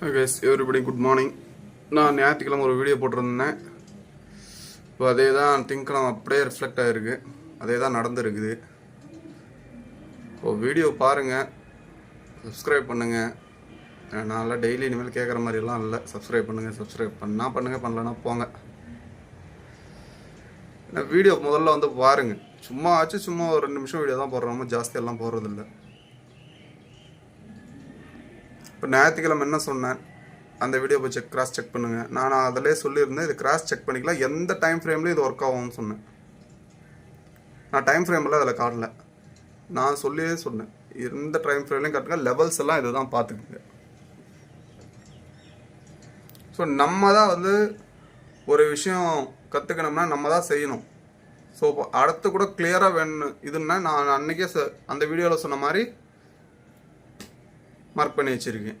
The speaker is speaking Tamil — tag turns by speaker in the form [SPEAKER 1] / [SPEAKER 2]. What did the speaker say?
[SPEAKER 1] கைஸ் எவ்ரிபடி குட் மார்னிங் நான் ஞாயிற்றுக்கிழமை ஒரு வீடியோ போட்டிருந்தேன். இப்போ அதே தான் திங்கக்கிழமை அப்படியே ரிஃப்ளெக்ட் ஆகிருக்கு அதே தான் நடந்துருக்குது. இப்போ வீடியோ பாருங்கள் சப்ஸ்கிரைப் பண்ணுங்கள் நான்லாம் டெய்லி இனிமேல் கேட்குற மாதிரிலாம் இல்லை. சப்ஸ்கிரைப் பண்ணுங்கள் சப்ஸ்கிரைப் பண்ணால் பண்ணுங்கள் பண்ணலன்னா போங்க. வீடியோ முதல்ல வந்து பாருங்கள் சும்மா ஆச்சு சும்மா ஒரு ரெண்டு நிமிஷம் வீடியோ தான் போடுறோம். ஜாஸ்தியெல்லாம் போடுறதில்ல. இப்போ ஞாயிற்றுக்கிழமை என்ன சொன்னேன்? அந்த வீடியோ போய் செக் கிராஸ் செக் பண்ணுங்கள் நான் அதிலே சொல்லியிருந்தேன் இது கிராஸ் செக் பண்ணிக்கலாம். எந்த டைம் ஃப்ரேம்லையும் இது ஒர்க் ஆகும்னு சொன்னேன். நான் டைம் ஃப்ரேமில் அதில் காட்டல. நான் சொல்லியே சொன்னேன். எந்த டைம் ஃப்ரேம்லையும் காட்டுங்க. லெவல்ஸ் எல்லாம் இதுதான் பார்த்துக்குங்க. ஸோ நம்ம தான் வந்து ஒரு விஷயம் கற்றுக்கணும்னா நம்ம தான் செய்யணும். ஸோ அடுத்து கூட கிளியராக வேணும் இதுன்னா நான் அன்றைக்கே ச- அந்த வீடியோவில் சொன்ன மாதிரி மார்க் பண்ணி வச்சுருக்கேன்.